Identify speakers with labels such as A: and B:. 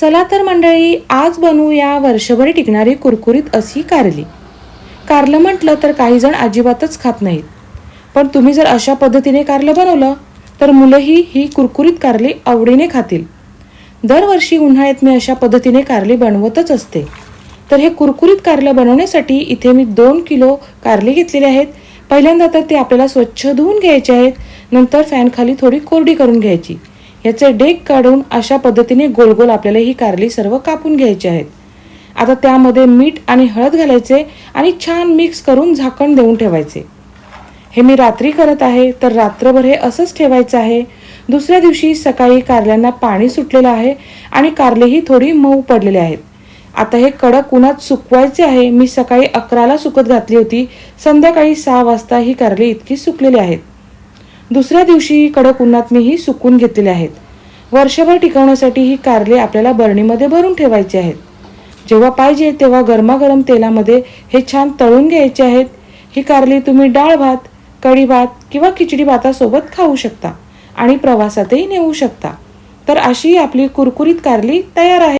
A: चला तर मंडळी आज बनवूया वर्षभर टिकणारी कुरकुरीत अशी कारली. कारलं म्हटलं तर काही जण अजिबातच खात नाहीत. पण तुम्ही जर अशा पद्धतीने कारलं बनवलं तर मुलंही ही कुरकुरीत कारली आवडीने खातील. दरवर्षी उन्हाळ्यात मी अशा पद्धतीने कारली बनवतच असते. तर हे कुरकुरीत कारलं बनवण्यासाठी इथे मी दोन किलो कारली घेतलेले आहेत. पहिल्यांदा तर ते आपल्याला स्वच्छ धुवून घ्यायचे आहेत. नंतर फॅनखाली थोडी कोरडी करून घ्यायची. याचे डेक काढून अशा पद्धतीने गोल गोल आपल्याला ही कारली सर्व कापून घ्यायची आहेत. आता त्यामध्ये मीठ आणि हळद घालायचे आणि छान मिक्स करून झाकण देऊन ठेवायचे. हे मी रात्री करत आहे तर रात्रभर हे असंच ठेवायचं आहे. दुसऱ्या दिवशी सकाळी कारल्यांना पाणी सुटलेलं आहे आणि कारलेही थोडी मऊ पडलेले आहेत. आता हे कडक उन्हात सुकवायचे आहे. मी सकाळी अकराला सुकत घातली होती. संध्याकाळी सहा वाजता ही कारली इतकी सुकलेली आहेत. दुसऱ्या दिवशी कडक उन्हात मी ही सुकून घेतलेली आहेत. वर्षभर टिकवण्यासाठी ही कारले आपल्याला बरणीमध्ये भरून ठेवायची आहेत. जेव्हा पाहिजे तेव्हा गरमागरम तेलामध्ये हे छान तळून घ्यायचे आहेत. ही कारली तुम्ही डाळ भात कढी भात किंवा खिचडी भातासोबत खाऊ शकता आणि प्रवासातही नेऊ शकता. तर अशी आपली कुरकुरीत कारली तयार आहे.